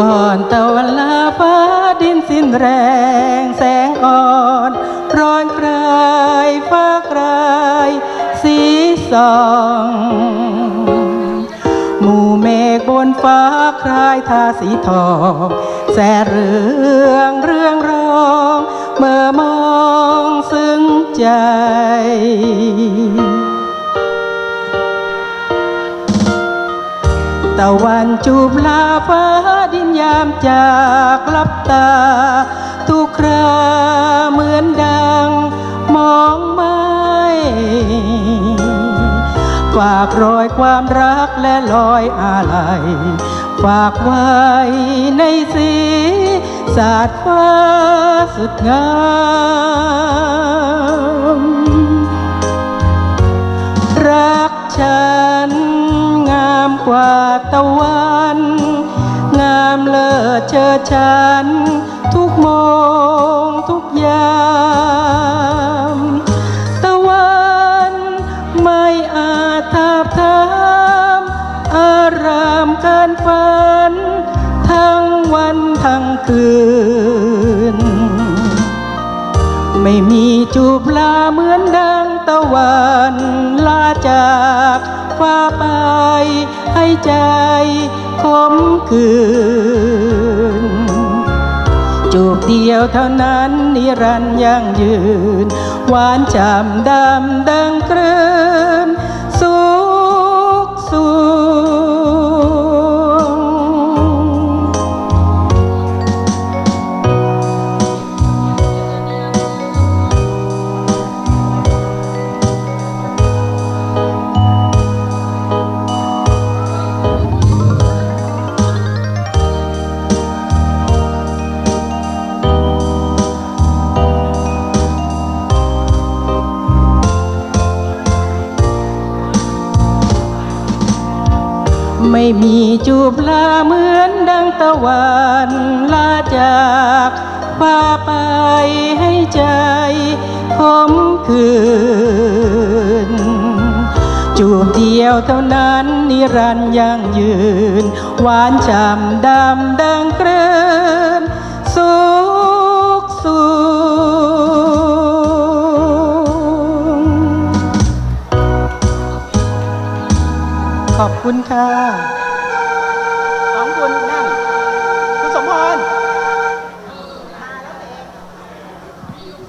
ก่อนตะวันลาฟ้าดินสิ้นแรงแสงอ่อนร้อนกลายฟ้ากลายสีส่องหมู่เมฆบนฟ้าคลายทาสีทองแสเรื่องเรื่องรอง เมื่อมองซึ้งใจ วันจูบลาฟ้าดินยามจากลับตา ทุกคราเหมือนดังมองไม่ฝากรอยความรักและลอยอาลัยฝากไว้ในสีสาดฟ้าสุดงาม กว่าตะวัน งามเลิศเชิดฉัน ทุกโมงทุกยาม ตะวันไม่อาจทาบทามอารามการฝัน ทั้งวันทั้งคืน ไม่มีจูบลาเหมือนดังตะวันลาจากฟ้าไป ให้ใจขมคืนจูบเดียวเท่านั้นนิรันยั่งยืน หวานฉ่ำดำดังเกลืน ไม่มีจูบลาเหมือนดังตะวันลาจากฟ้าไปให้ใจคมคืน จูบเดียวเท่านั้นนิรันยังยืน หวานฉ่ำดำดังเกลืนสุขสุข ขอบคุณค่ะ